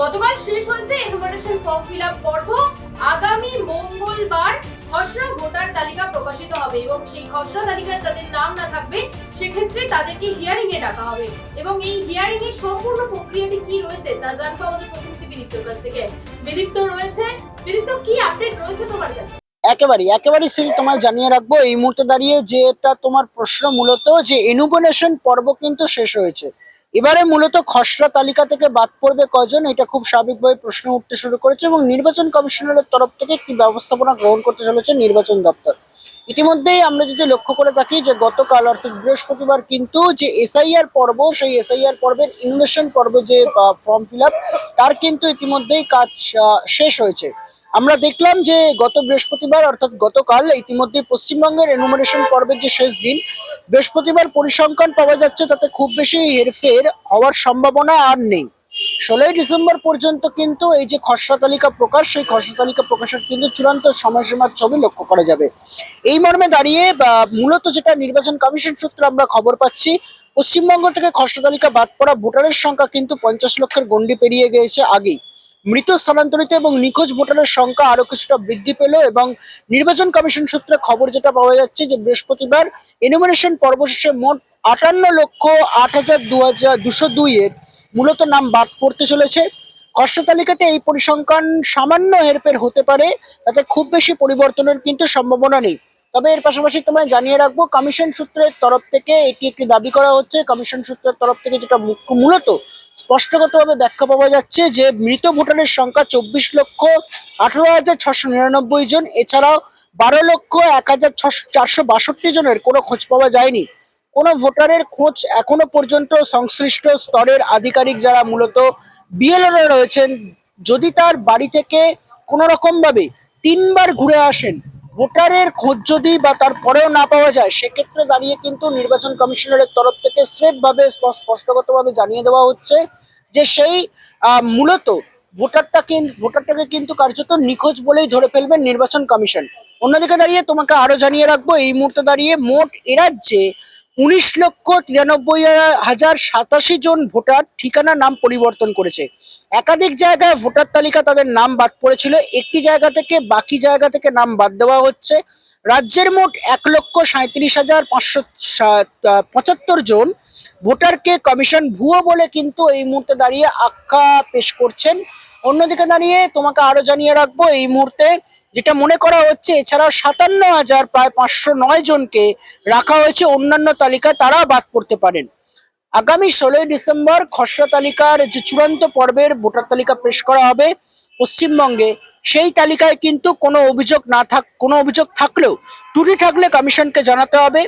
গতকাল শেষ হয়েছে এনুমারেশন ফর্ম ফিল আপ পর্ব। আগামী মঙ্গলবার খসড়া ভোটার তালিকা প্রকাশিত হবে এবং সেই খসড়া তালিকায় যাদের নাম না থাকবে, সেক্ষেত্রে তাদেরকে হিয়ারিং এ ডাকা হবে। এবং এই হিয়ারিং এর সম্পূর্ণ প্রক্রিয়াটি কি রয়েছে তা জানব আমাদের প্রতিনিধি বিদিপ্তর কাছ থেকে। বিদিপ্ত রয়েছে। বিদিপ্ত কি আপডেট রয়েছে তোমার কাছে? একেবারে একেবারে সিল তোমায় জানিয়ে রাখব, এই মুহূর্তে দাঁড়িয়ে যেটা তোমার প্রশ্ন মূলত যে এনুবনেশন পর্ব কিন্তু শেষ হয়েছে। এবারে মূলত খসড়া তালিকা থেকে বাদ পড়বে কজন, এটা খুব স্বাভাবিকভাবে প্রশ্ন উঠতে শুরু করেছে এবং নির্বাচন কমিশনারের তরফ থেকে কি ব্যবস্থাপনা গ্রহণ করতে চলেছে নির্বাচন দপ্তর। ইতিমধ্যেই আমরা যদি লক্ষ্য করে থাকি যে গতকাল, অর্থাৎ বৃহস্পতিবার কিন্তু যে এসআইআর পর্ব, সেই এসআইআর পর্বের ইনভেশন পর্ব যে ফর্ম ফিল তার কিন্তু ইতিমধ্যেই কাজ শেষ হয়েছে। আমরা দেখলাম যে গত বৃহস্পতিবার, অর্থাৎ গতকাল ইতিমধ্যে পশ্চিমবঙ্গের এনুমারেশন পর্বের যে শেষ দিন, বৃহস্পতিবার পরিসংখ্যান পাওয়া যাচ্ছে তাতে খুব বেশি হেরফের হওয়ার সম্ভাবনা আর নেই। ষোলোই ডিসেম্বর পর্যন্ত কিন্তু এই যে খসড়া তালিকা প্রকাশ, সেই খসড়া তালিকা প্রকাশের কিন্তু চূড়ান্ত সময়সীমার ছবি লক্ষ্য করা যাবে। এই মর্মে দাঁড়িয়ে মূলত যেটা নির্বাচন কমিশন সূত্রে আমরা খবর পাচ্ছি, পশ্চিমবঙ্গ থেকে খসড়া তালিকা বাদ পড়া ভোটারের সংখ্যা কিন্তু পঞ্চাশ লক্ষের গণ্ডি পেরিয়ে গিয়েছে আগেই। মৃত স্থানান্তরিত এবং নিখোঁজ ভোটারের সংখ্যা আরও কিছুটা বৃদ্ধি পেল এবং নির্বাচন কমিশন সূত্রে খবর যেটা পাওয়া যাচ্ছে যে বৃহস্পতিবার এনুমারেশন পর্ব শেষে মোট আটান্ন লক্ষ আট হাজার দু হাজার দুশো দুই এর মূলত নাম বাদ পড়তে চলেছে। কষ্ট তালিকাতে এই পরিসংখ্যান সামান্য হেরফের হতে পারে, তাতে খুব বেশি পরিবর্তনের কিন্তু সম্ভাবনা নেই। তবে এর পাশাপাশি তোমায় জানিয়ে রাখব, কমিশন সূত্রের তরফ থেকে এটি একটি দাবি করা হচ্ছে। কমিশন সূত্রের তরফ থেকে যেটা মূলত স্পষ্টগতভাবে ব্যাখ্যা পাওয়া যাচ্ছে যে, মৃত ভোটারের সংখ্যা চব্বিশ লক্ষ আঠারো হাজার ছশো নিরানব্বই জন। এছাড়াও বারো লক্ষ এক হাজার ছশো, চারশো বাষট্টি জনের কোনো খোঁজ পাওয়া যায়নি। কোনো ভোটারের খোঁজ এখনও পর্যন্ত সংশ্লিষ্ট স্তরের আধিকারিক যারা মূলত বিএলওরা রয়েছেন, যদি তার বাড়ি থেকে কোনো রকম ভাবে তিনবার ঘুরে আসেন, ভোটারের খোঁজ যদি বা তারপরেও না পাওয়া যায়, সেক্ষেত্রে দাঁড়িয়ে কিন্তু নির্বাচন কমিশনারের তরফ থেকে স্রেফ ভাবে স্পষ্টগতভাবে জানিয়ে দেওয়া হচ্ছে যে সেই মূলত ভোটারটা কিন্তু ভোটারটাকে কিন্তু কার্যত নিখোঁজ বলেই ধরে ফেলবেন নির্বাচন কমিশন। অন্যদিকে দাঁড়িয়ে তোমাকে আরও জানিয়ে রাখব, এই মুহূর্তে দাঁড়িয়ে মোট এ রাজ্যে উনিশ লক্ষ তিরানব্বই হাজার সাতাশি জন ভোটার ঠিকানা নাম পরিবর্তন করেছে। একাধিক জায়গায় ভোটার তালিকা তাদের নাম বাদ পড়েছিল। একটি জায়গা থেকে বাকি জায়গা থেকে নাম বাদ দেওয়া হচ্ছে। রাজ্যের মোট এক লক্ষ সাঁত্রিশ হাজার পাঁচশো পঁচাত্তর জন ভোটারকে কমিশন ভুয়ো বলে কিন্তু এই মুহূর্তে দাঁড়িয়ে আখ্যা পেশ করছেন অন্যদিকে দাঁড়িয়ে তোমাকে আরও জানিয়ে রাখব এই মুহূর্তে যেটা মনে করা হচ্ছে, এছাড়াও সাতান্ন হাজার প্রায় পাঁচশো নয় জনকে রাখা হয়েছে। অন্যান্য তালিকা তারা বাদ পড়তে পারেন। আগামী ষোলোই ডিসেম্বর খসড়া তালিকার যে চূড়ান্ত পর্বের ভোটার তালিকা পেশ করা হবে পশ্চিমবঙ্গে, সেই তালিকায় কিন্তু কোনো অভিযোগ না থাক কোনো অভিযোগ থাকলেও ত্রুটি থাকলে কমিশনকে জানাতে হবে।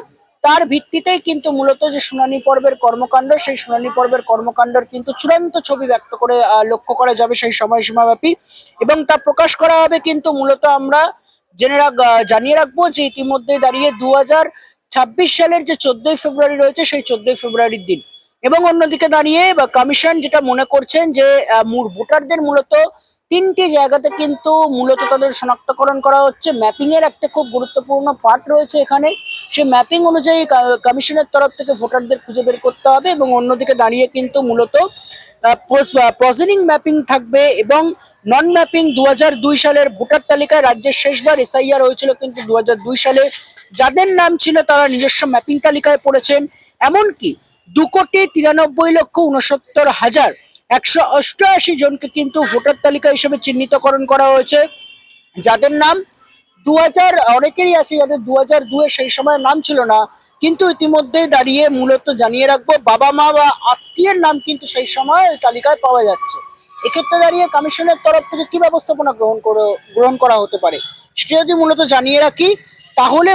তার ভিত্তিতেই কিন্তু মূলত যে শুনানি পর্বের কর্মকাণ্ড, সেই শুনানি পর্বের কর্মকাণ্ডের কিন্তু চূড়ান্ত ছবি ব্যক্ত করে লক্ষ্য করা যাবে সেই সময়সীমা ব্যাপী এবং তা প্রকাশ করা হবে কিন্তু মূলত আমরা জেনে জানিয়ে রাখব যে ইতিমধ্যে দাঁড়িয়ে দু ছাব্বিশ সালের যে চোদ্দই ফেব্রুয়ারি রয়েছে, সেই চোদ্দই ফেব্রুয়ারির দিন। এবং অন্যদিকে দাঁড়িয়ে, বা কমিশন যেটা মনে করছেন যে ভোটারদের মূলত তিনটি জায়গাতে কিন্তু মূলত তাদের শনাক্তকরণ করা হচ্ছে। ম্যাপিং এর একটা খুব গুরুত্বপূর্ণ পার্ট রয়েছে এখানে। সেই ম্যাপিং অনুযায়ী কমিশনের তরফ থেকে ভোটারদের খুঁজে বের করতে হবে এবং অন্যদিকে দাঁড়িয়ে কিন্তু মূলত প্রসেনিং ম্যাপিং থাকবে এবং নন ম্যাপিং দু সালের ভোটার তালিকায় রাজ্যের শেষবার এসআইআর হয়েছিল কিন্তু দু সালে। যাদের নাম ছিল তারা নিজস্ব ম্যাপিং তালিকায় পড়েছেন। এমনকি দু কোটি তিরানব্বই লক্ষ উনসত্তর হাজার একশো অষ্টআশি জনকে কিন্তু ভোটার তালিকা হিসেবে চিহ্নিতকরণ করা হয়েছে। যাদের নাম দু হাজার অনেকেরই আছে যাদের দু হাজার দুয়ে সেই সময় নাম ছিল না, কিন্তু ইতিমধ্যেই দাঁড়িয়ে মূলত জানিয়ে রাখব, বাবা মা বা আত্মীয়ের নাম কিন্তু সেই সময় তালিকায় পাওয়া যাচ্ছে। এক্ষেত্রে দাঁড়িয়ে কমিশনের তরফ থেকে কি ব্যবস্থাপনা গ্রহণ করে, গ্রহণ করা হতে পারে, সেটা যদি মূলত জানিয়ে রাখি, তাহলে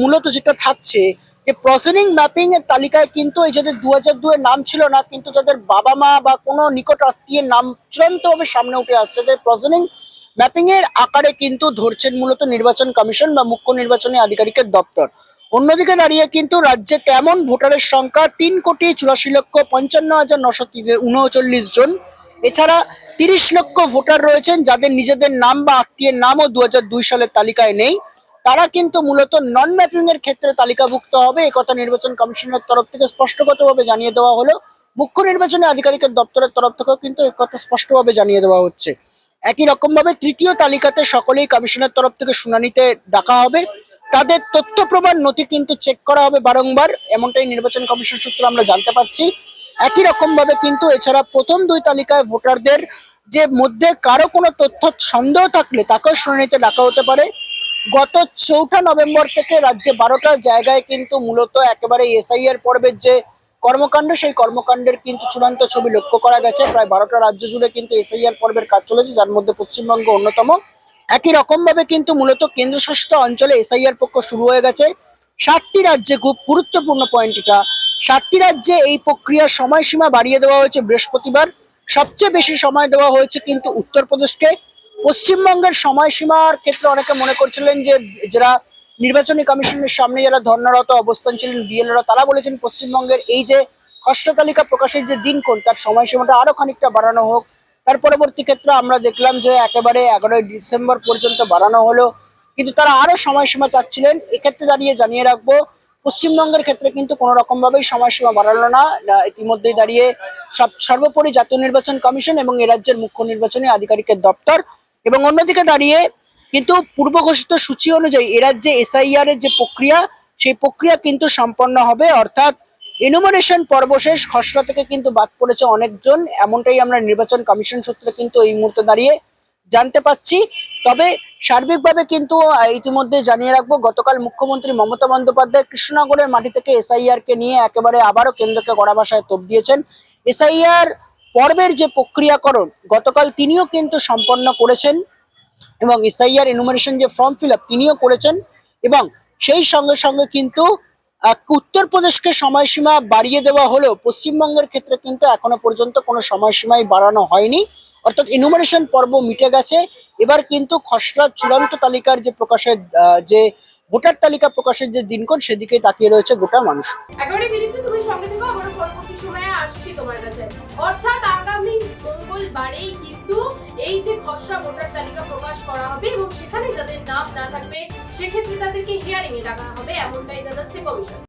মূলত যেটা থাকছে যে প্রসেনিং ম্যাপিং এর তালিকায় কিন্তু এই যাদের দু হাজার নাম ছিল না, কিন্তু যাদের বাবা মা বা কোনো নিকট আত্মীয়ের নাম চূড়ান্তভাবে সামনে উঠে আসছে যাদের প্রসেনিং ম্যাপিং এর আকারে কিন্তু ধরছেন মূলত নির্বাচন কমিশন বা মুখ্য নির্বাচনী আধিকারিকের দপ্তর। অন্যদিকে দাঁড়িয়ে কিন্তু রাজ্যে কেমন ভোটারের সংখ্যা? তিন কোটি চুরাশি লক্ষ পঞ্চান্ন হাজার নশো উনচল্লিশ জন। এছাড়া তিরিশ লক্ষ ভোটার রয়েছেন, যাদের নিজেদের নাম বা আত্মীয়ের নামও দু সালের তালিকায় নেই। তারা কিন্তু মূলত নন ম্যাপিং এর ক্ষেত্রে তালিকাভুক্ত হবে। এই কথা নির্বাচন কমিশনের তরফ থেকে স্পষ্টগতভাবে জানিয়ে দেওয়া হলো। মুখ্য নির্বাচনী আধিকারিকের দপ্তরের তরফ থেকেও কিন্তু এই কথা স্পষ্টভাবে জানিয়ে দেওয়া হচ্ছে। একই রকম ভাবে তৃতীয় তালিকাতে সকলেই কমিশনের তরফ থেকে শুনানিতে ডাকা হবে। তাদের তথ্য প্রমাণ নথি কিন্তু চেক করা হবে বারংবার। এমনটাই নির্বাচন কমিশন সূত্রে আমরা জানতে পারছি একই রকম ভাবে কিন্তু এছাড়া প্রথম দুই তালিকায় ভোটারদের যে মধ্যে কারও কোনো তথ্য সন্দেহ থাকলে তাকেও শুনানিতে ডাকা হতে পারে। গত চৌঠা নভেম্বর থেকে রাজ্যে বারোটা জায়গায় কিন্তু মূলত একেবারে এসআইআর পর্বের যে কর্মকাণ্ড, সেই কর্মকাণ্ডের কিন্তু চূড়ান্ত ছবি লক্ষ্য করা গেছে। প্রায় বারোটা রাজ্য জুড়ে কিন্তু এসআইআর পর্বের কাজ চলেছে, যার মধ্যে পশ্চিমবঙ্গ অন্যতম। একই রকম ভাবে কিন্তু মূলত কেন্দ্রশাসিত অঞ্চলে এসআইআর পক্ষ শুরু হয়ে গেছে। সাতটি রাজ্যে খুব গুরুত্বপূর্ণ পয়েন্ট এটা। সাতটি রাজ্যে এই প্রক্রিয়ার সময়সীমা বাড়িয়ে দেওয়া হয়েছে বৃহস্পতিবার। সবচেয়ে বেশি সময় দেওয়া হয়েছে কিন্তু উত্তরপ্রদেশকে। পশ্চিমবঙ্গের সময়সীমার ক্ষেত্রে অনেকে মনে করছিলেন যে যারা নির্বাচনী কমিশনের সামনে যারা ধর্নারত অবস্থান ছিলেন, বিএলরা, তারা বলেছেন পশ্চিমবঙ্গের এই যে খসড়া তালিকা প্রকাশের যে দিন কোন তার সময়সীমাটা আরও খানিকটা বাড়ানো হোক। তার পরবর্তী ক্ষেত্রে আমরা দেখলাম যে একেবারে এগারোই ডিসেম্বর পর্যন্ত বাড়ানো হলো। কিন্তু তারা আরও সময়সীমা চাচ্ছিলেন। এক্ষেত্রে দাঁড়িয়ে জানিয়ে রাখব, পশ্চিমবঙ্গের ক্ষেত্রে কিন্তু কোনো রকম ভাবেই সময়সীমা বাড়ালো না, ইতিমধ্যেই দাঁড়িয়ে সব, সর্বোপরি জাতীয় নির্বাচন কমিশন এবং এ রাজ্যের মুখ্য নির্বাচনী আধিকারিকের দপ্তর এবং অন্যদিকে দাঁড়িয়ে কিন্তু পূর্ব ঘোষিত সূচি অনুযায়ী এ রাজ্যে এসআইআর এর যে প্রক্রিয়া, সেই প্রক্রিয়া কিন্তু সম্পন্ন হবে। অর্থাৎ এনুমারেশন পর্ব শেষ, খসড়া থেকে কিন্তু বাদ পড়েছে অনেকজন। এমনটাই আমরা নির্বাচন কমিশন সূত্রে কিন্তু এই মুহূর্তে দাঁড়িয়ে জানতে পাচ্ছি। তবে সার্বিকভাবে কিন্তু ইতিমধ্যে জানিয়ে রাখব, গতকাল মুখ্যমন্ত্রী মমতা বন্দ্যোপাধ্যায় কৃষ্ণনগরের মাটি থেকে এসআইআর কে নিয়ে একেবারে আবারও কেন্দ্রকে গড়া ভাষায় তোপ দিয়েছেন। এসআইআর পর্বের যে প্রক্রিয়াকরণ, গতকাল তিনিও কিন্তু সম্পন্ন করেছেন এবং এসআইআর এনুমারেশন যে ফর্ম ফিল আপ তিনিও করেছেন এবং সেই সঙ্গে সঙ্গে কিন্তু উত্তরপ্রদেশকে সময়সীমা বাড়িয়ে দেওয়া হলেও পশ্চিমবঙ্গের ক্ষেত্রে কিন্তু এখনও পর্যন্ত কোনো সময়সীমাই বাড়ানো হয়নি। অর্থাৎ এনুমারেশন পর্ব মিটে গেছে। এবার কিন্তু খসড়া চূড়ান্ত তালিকার যে প্রকাশের যে ভোটার তালিকা প্রকাশের যে দিনক্ষণ সেদিকে তাকিয়ে রয়েছে গোটা মানুষ। একেবারে বিলিপ্ত তুমি সঙ্গে থেকো আবার পরবর্তী সময়ে আসছি তোমার কাছে। অর্থাৎ আগামী মঙ্গলবারেই কিন্তু এই যে খসড়া ভোটার তালিকা প্রকাশ করা হবে এবং সেখানে যাদের নাম না থাকবে সেক্ষেত্রে তাদেরকে হিয়ারিং এ ডাকা হবে এমনটাই জানাচ্ছে কমিশন।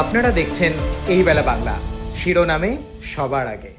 আপনারা দেখছেন এই বেলা বাংলা। শিরোনামে সবার আগে।